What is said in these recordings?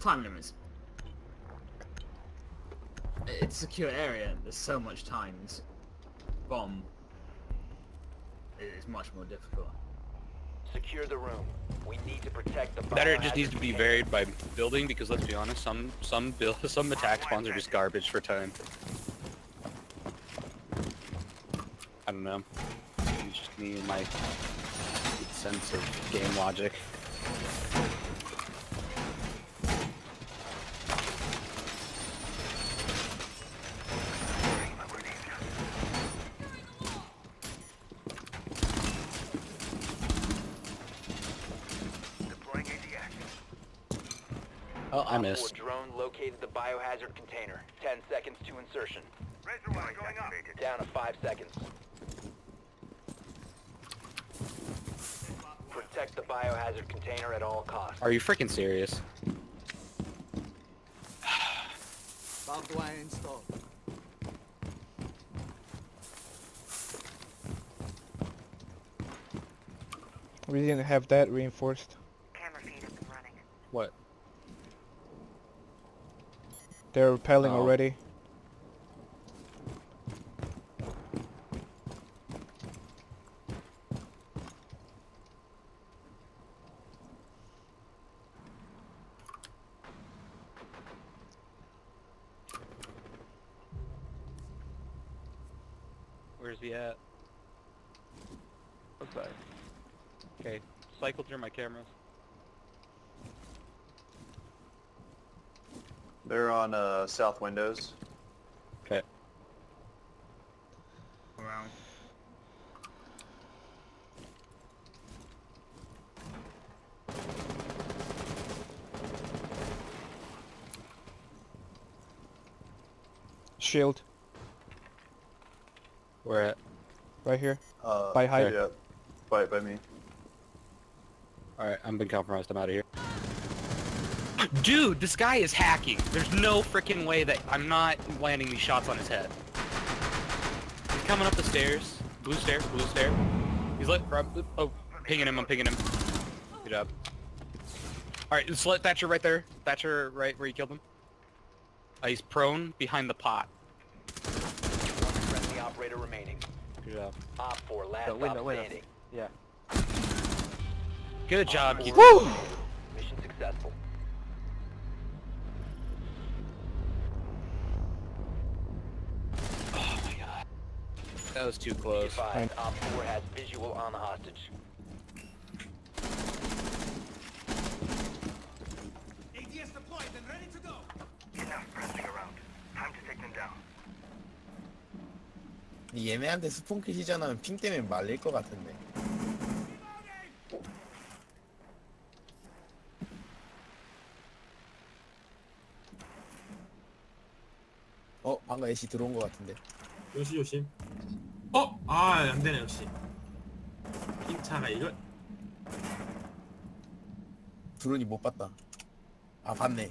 time limits. It's a secure area. There's so much time. This bomb It's much more difficult. Secure the room. We need to protect the Better it just needs to be varied by building because let's be honest, some some build some attack spawns are just garbage for time. I don't know. It's just me and my sense of game logic. I missed. drone located the biohazard container. 10 seconds to insertion. Down to 5 seconds. Protect the biohazard container at all costs. Are you freaking serious? Barbed wire installed. We didn't have that reinforced. Camera feed up and running. What? They're repelling Oh. already. Where's he at? Okay. Okay. Cycle through my cameras. They're on uh, south windows. Okay. Around. Shield, Where at? right here. Uh, By height. Yeah, by, by me. Alright, I'm been compromised. I'm out of here. Dude, this guy is hacking. There's no freaking way that I'm not landing these shots on his head. He's coming up the stairs. Blue stair, blue stair. He's lit. Rob, oh, pinging him. I'm pinging him. Good job. Alright, let's let Thatcher right there. Thatcher right where you killed him. Uh, he's prone behind the pot. One friendly operator remaining. Good job. Op 4 last The window, stop window. standing. Yeah. Good job. Keith. four Mission successful. That was too close. advised, Op 4 has visual on the hostage. ADS deployed and ready to go. 얘네한테 스폰키 시전하면 핑 때문에 말릴 것 같은데. 어, 방금 애쉬 들어온 것 같은데. 조심 조심. 어? 아 안되네 역시. 핑차가 이거 드론이 못 봤다. 아, 봤네.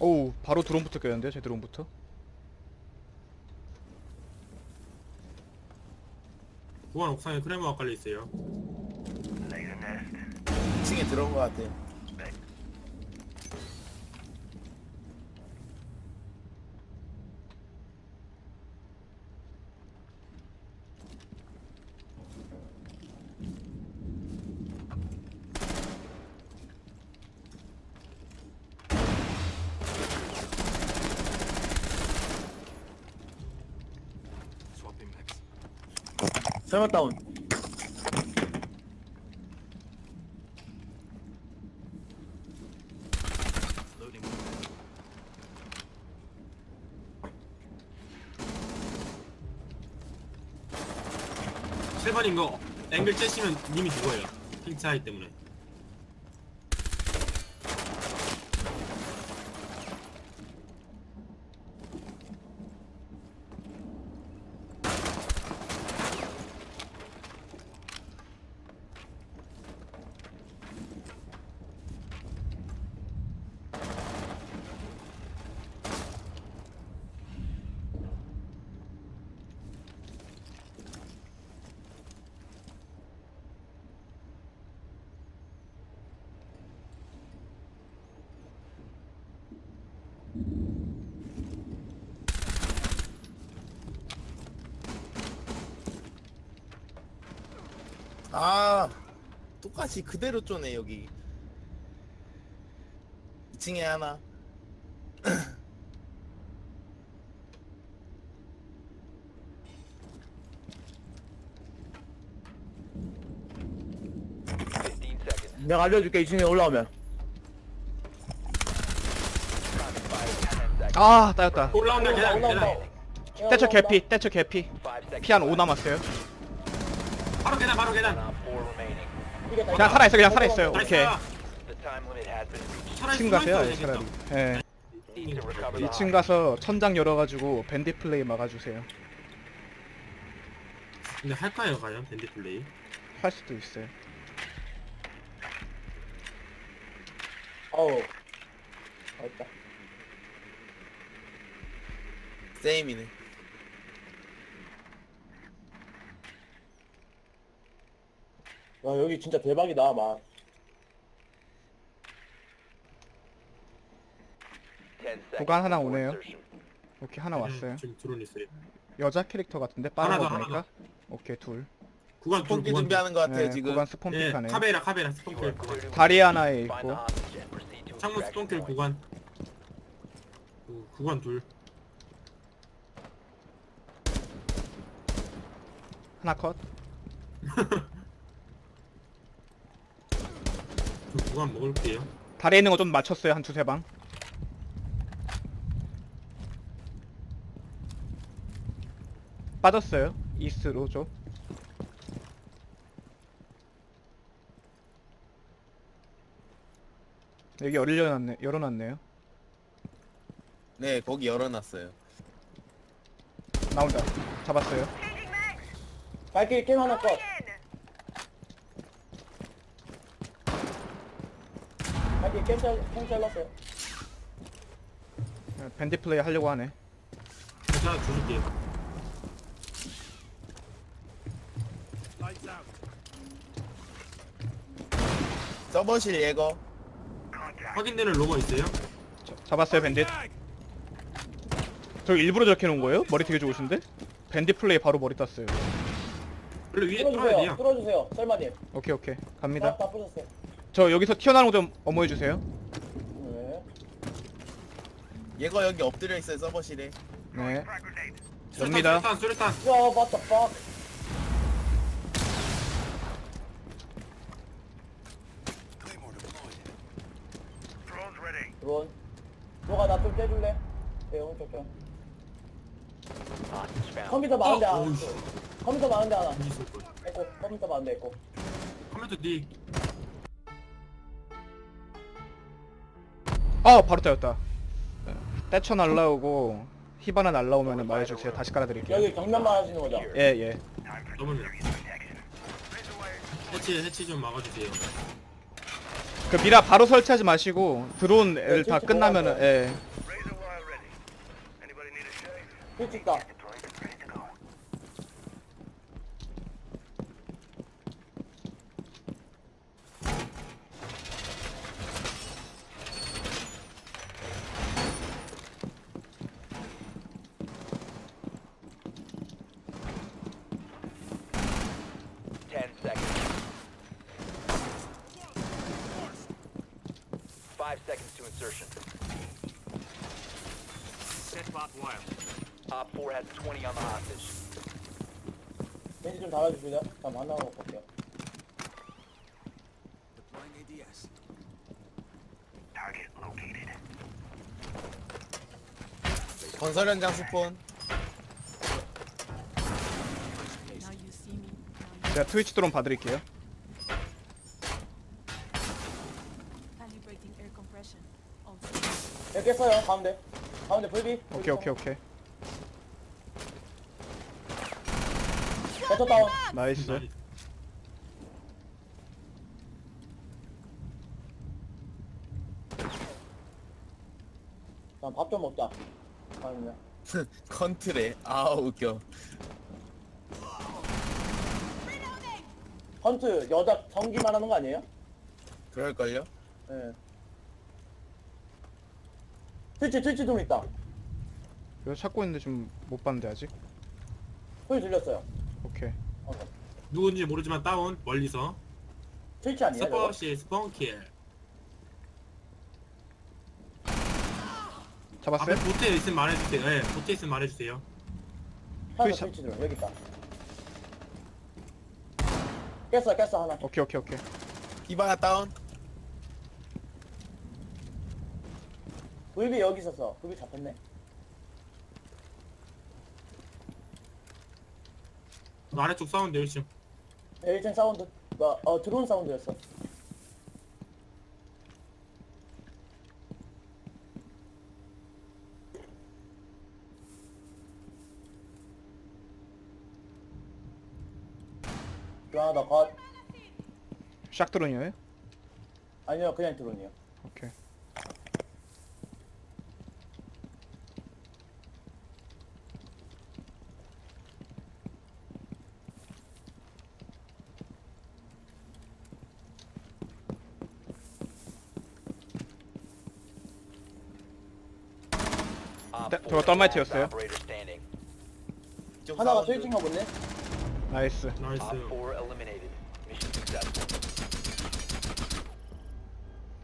오우, 바로 드론부터 껴였는데, 제 드론부터. 보안 옥상에 크레모가 깔려 있어요. 2층에 들어온 것 같아. 설마 다운. 세번인 거 앵글 째시면 님이 죽어요. 핑차이 때문에. 아 똑같이 그대로 쪼네 여기 2층에 하나 Fifteen seconds. 내가 알려줄게 2층에 올라오면 Five, ten seconds. 아 따였다 올라온다 계단 올라온다 계단 떼쳐 개피 떼쳐 개피. 피 한5 left. 남았어요 바로 계단 바로 계단. 그냥 살아있어 그냥 살아있어요. 오케이. The time limit has been reached. 차라리 2층 가세요 예, 차라리. 예. Need to recover the 2층 가서 천장 열어가지고 밴디 플레이 막아주세요. 근데 할까요 과연? 밴드 플레이? 할 수도 있어요. 어우. 됐다. 세임이네 와 여기 진짜 대박이다 막. Ten seconds. 구간 하나 before 오네요. insertion. 오케이 하나 왔어요. 음, 지금 드론 있어요. 여자 캐릭터 같은데? 빠른 하나 거 더, 하나 보니까? 오케이 둘. 구간 둘 폰기 구간 준비하는 것 같아요 네, 지금. 구간 스폰 예 픽하네. 카베라 카베라 You clear to 다리 하나에 find the 있고 hostage and proceed to 창문 extraction point. 구간. 구- 구간 둘. 하나 컷 그 구간 먹을게요. 다리에 있는 거 좀 맞췄어요 한 두세 방. 빠졌어요 이스로 좀 여기 열려놨네 열어놨네요. 네 거기 열어놨어요. 나온다. 잡았어요. 발길 게임 하나 컷 게임 잘, 게임 잘랐어요. 네, 밴디 플레이 하려고 하네. 제가 줄게요 서버실 예거. 확인되는 로머 있어요? 자- 잡았어요 밴딧 저 일부러 저렇게 놓은 거예요? 머리 되게 좋으신데? 밴딧 플레이 바로 머리 땄어요. 원래 위에 뚫어야 뚫어주세요. 셀마님. 오케이 오케이. 다, 갑니다. 다 부셨어요 저 여기서 튀어나오는 거좀 어머해주세요. 네. 예거 여기 엎드려 있어요 서버실에. 네. 접니다. 수류탄 수류탄. 야 what the fuck? 드론. 너가 나 좀 떼줄래? 네 오른쪽 좀. found. 컴퓨터 많은데 어, 하나 어이씨. 컴퓨터 많은데 하나. 컴퓨터 많은데 에코 컴퓨터 뒤 아 바로 따였다. 떼쳐 날라오고 히바나 날라오면 말해주세요 다시 깔아드릴게요. 여기 정면만 하시는 거죠? 예예. 넘으면 해치 해치 좀 막아주세요. 그 미라 바로 설치하지 마시고 드론 엘다 설치 끝나면은? 예. 스위치 있다 Ten seconds. Five seconds to insertion. Op 4 has 20 on the hostage. 벤지 좀 달아주실래요? 잠깐 만나고 볼게요 건설 현장 스폰 Now you see me. Now 제가 트위치 드론 봐드릴게요 여기 깼어요. 가운데. 가운데 불비. 오케이 오케이 오케이. 배터 다운. 나이스. 밥 좀 먹자. 아니면 컨트레 아 웃겨. 헌트 여자 성기 말하는 거 아니에요? 그럴걸요? 예 트위치 트위치 좀 있다 이거 찾고 있는데 좀못 봤는데 아직 소리 들렸어요 오케이 어. 누군지 모르지만 다운 멀리서 트위치 아니에요? 저거? 서버시 스펀킬 잡았어요? 보트에 있으면 말해주세요 예 보트에 있으면 말해주세요 하나 트위치. 트위치 들어 여기 있다. 깼어 깼어 하나. 오케이 오케이 오케이 히바나 다운. 불비 여기 있었어. 불비 잡혔네. 아래쪽 사운드 1층 네, 1층 사운드. 어, 어 드론 사운드였어. 하나 더 컷. 샥 드론이에요? 아니요 그냥 드론이요. 오케이 저거 operator standing. 이쪽 하나가. 트위치인가 보네. 나이스 나이스 Op 4 eliminated. Mission successful.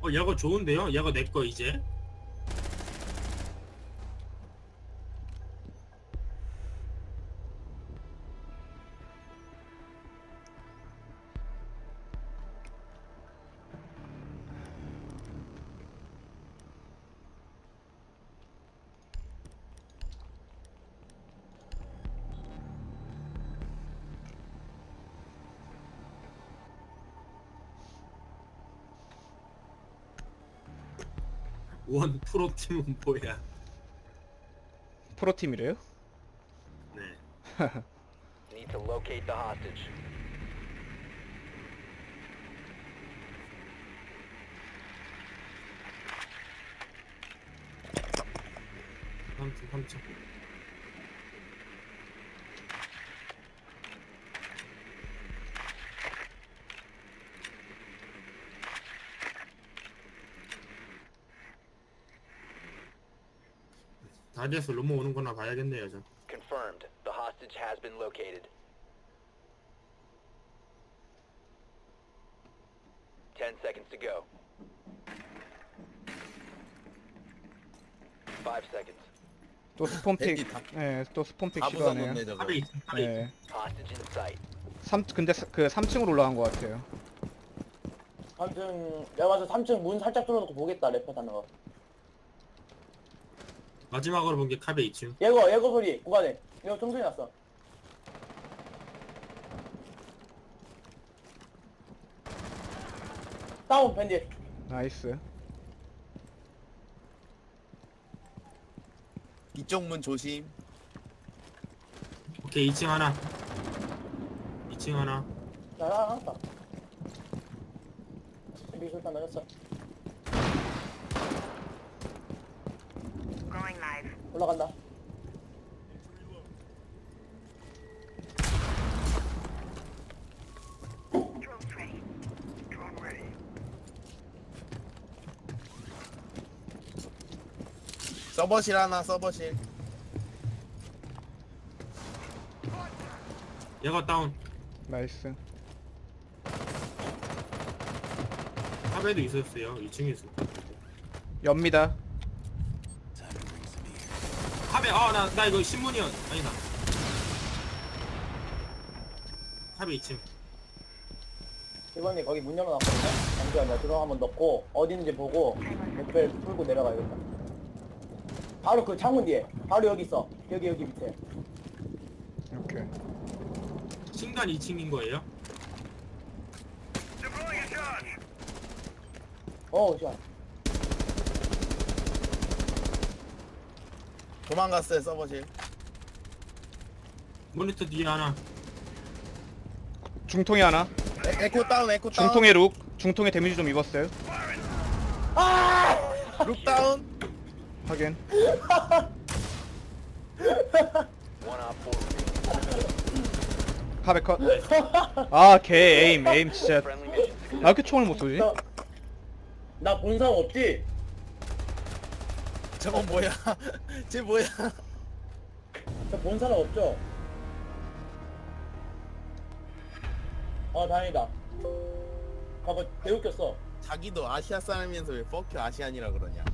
어 얘가 좋은데요? 얘가 내거 이제 원 프로팀은 뭐야 프로팀이래요? 네 Need to locate the hostage. 삼층 삼층 다리에서 넘어오는 거나 봐야겠네요 저 Confirmed. The hostage has been located. Ten seconds to go. Five seconds. 또 스폰픽 다- 예, 또 스폰픽 다 시도하네요 부숴놓네 저거. 탑에 있 탑에 있 예. Hostage in sight. 3 근데 사- 그 3층으로 올라간 것 같아요 3층 내가 봐서 3층 문 살짝 뚫어놓고 보겠다 래퍼 하는 거. 마지막으로 본 게 카베 2층 예거 예거 소리 구간에. 이거 총소리 났어. 다운 밴디. 나이스 이쪽 문 조심. 오케이 2층 하나 2층 하나 나 하나 왔다. 미술단 내렸어. 올라간다. 서버실 하나 서버실. 얘가 다운 나이스 카베도 있었어요 2층에 있어 엽니다 카베 아나 나 이거 신문이야 아니다 카베 2층 이번에 거기 문 열어놨거든요. 잠시만요. 들어 한번 넣고 어디 있는지 보고 목벨 풀고 내려가야겠다. 바로 그 창문 뒤에. 바로 여기 있어. 여기 여기 밑에. 오케이 신간 2층인 거예요? 어, 자. 도망갔어요 서버실. 모니터 뒤에 하나 중통에 하나 에, 에코 다운 에코 다운. 중통에 룩 중통에 데미지 좀 입었어요 룩 다운. 확인 One op 4 카베 컷 아개 에임 에임 진짜 Friendly mission success. 나 이렇게 총을 못 쏘지? 나, 나 본상 없지? 저건 뭐야? 쟤 뭐야? 저 본 사람 없죠? 어 다행이다. 봐봐 개웃겼어. 자기도 아시아 사람이면서 왜 퍼큐 아시안이라 그러냐